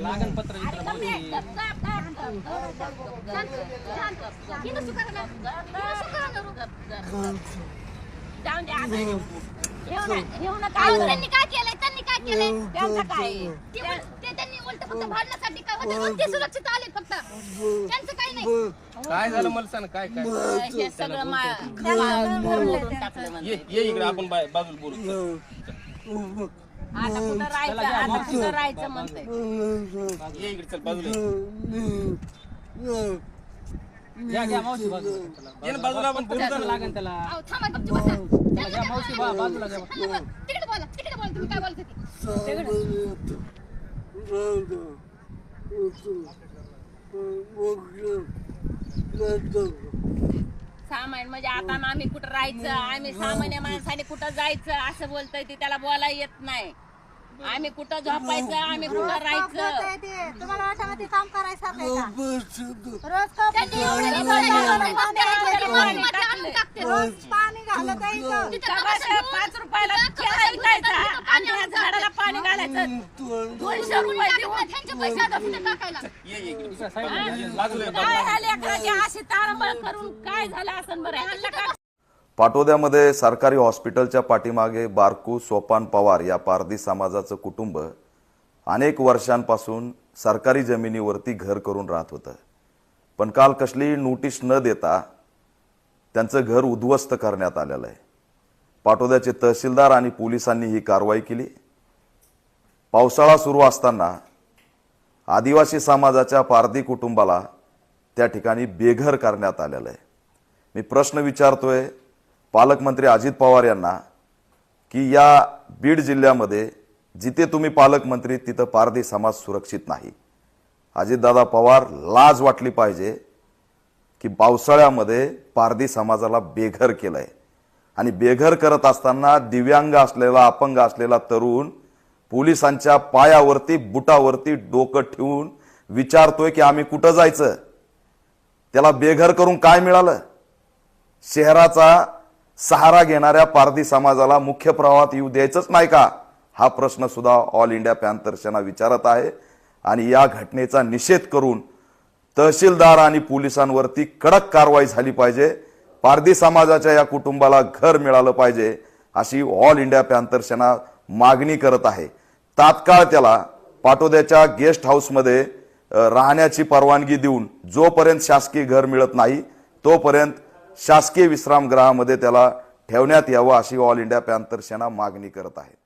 लागण पत्र. त्यांनी काय केलंय? त्यांनी काय केलंय? त्यांचं सुरक्षित आले फक्त. काय झालं मला सांग काय काय हे सगळं मा- टाकलं. ये ये इकडे आपण बा- बाजूला बोलू आता कुठं राहायचं आता कुठं राहायचं म्हणतंय ये इकडे चल बाजूला ये. घ्या घ्या मावशी बाजूला त्याला. ये ना बाजूला आपण बोलू त्याला जरा. लागेल त्याला अहो, थांबा गपचूप बसा. त्यांना घ्या मावशी बा बाजूला घ्या हा, बोला. तिकडे बोला तिकडे बोला तुम्ही काय बोलते ते सामान म्हणजे आता आम्ही कुठं राहायचं आम्ही सामान्य माणसाने कुठं जायचं असं बोलतोय ते त्याला बोलायला येत नाही. आम्ही कुठं झोपायचं आम्ही कुठं राहायचं. तुम्हाला वाटत ते काम करायचं रोज त्यांनी एवढं बोलायला पाणी टाकते. रोज पाणी घालत यायचं सगळं पाच रुपयाला आणि ह्या झाडाला पाणी घालायचं दोनशे रुपये देऊन त्यांचे पैसे आता कुठे टाकायला? ये ये इकडे ये, बाजूला ये, काय बाजूला ह्या लेकराची अशी तारंबळ करून काय झालं असं बरं? ह्यांना काय? पाटोद्यामध्ये सरकारी हॉस्पिटलच्या पाठीमागे बारकू सोपान पवार या पारधी समाजाचं कुटुंब अनेक वर्षांपासून सरकारी जमिनीवरती घर करून राहत होतं. पण काल कसली नोटीस न देता त्यांचं घर उद्ध्वस्त करण्यात आलेलं आहे. पाटोद्याचे तहसीलदार आणि पोलिसांनी ही कारवाई केली. पावसाळा सुरू असताना आदिवासी समाजाच्या पारधी कुटुंबाला त्या ठिकाणी बेघर करण्यात आलेलं आहे. मी प्रश्न विचारतोय पालकमंत्री अजित पवार यांना की या बीड जिल्ह्यामध्ये जिथे तुम्ही पालकमंत्री तिथं पारधी समाज सुरक्षित नाही. अजितदादा पवार लाज वाटली पाहिजे की पावसाळ्यामध्ये पारधी समाजाला बेघर केलं आहे आणि बेघर करत असताना दिव्यांग असलेला अपंग असलेला तरुण पोलिसांच्या पायावरती बुटावरती डोकं ठेवून विचारतोय की आम्ही कुठं जायचं? त्याला बेघर करून काय मिळालं? शहराचा सहारा घेणाऱ्या पारधी समाजाला मुख्य प्रवाहात येऊ द्यायचंच नाही का? हा प्रश्न सुद्धा ऑल इंडिया पॅन्थर विचारत आहे. आणि या घटनेचा निषेध करून तहसीलदार आणि पोलिसांवरती कडक कारवाई झाली पाहिजे. पारधी समाजाच्या या कुटुंबाला घर मिळालं पाहिजे अशी ऑल इंडिया पॅन्थर मागणी करत आहे. तात्काळ त्याला पाटोद्याच्या गेस्ट हाऊसमध्ये राहण्याची परवानगी देऊन जोपर्यंत शासकीय घर मिळत नाही तोपर्यंत शासकीय विश्रामगृहामध्ये त्याला ठेवण्यात यावं अशी ऑल इंडिया पॅन्थर सेना मागणी करत आहे.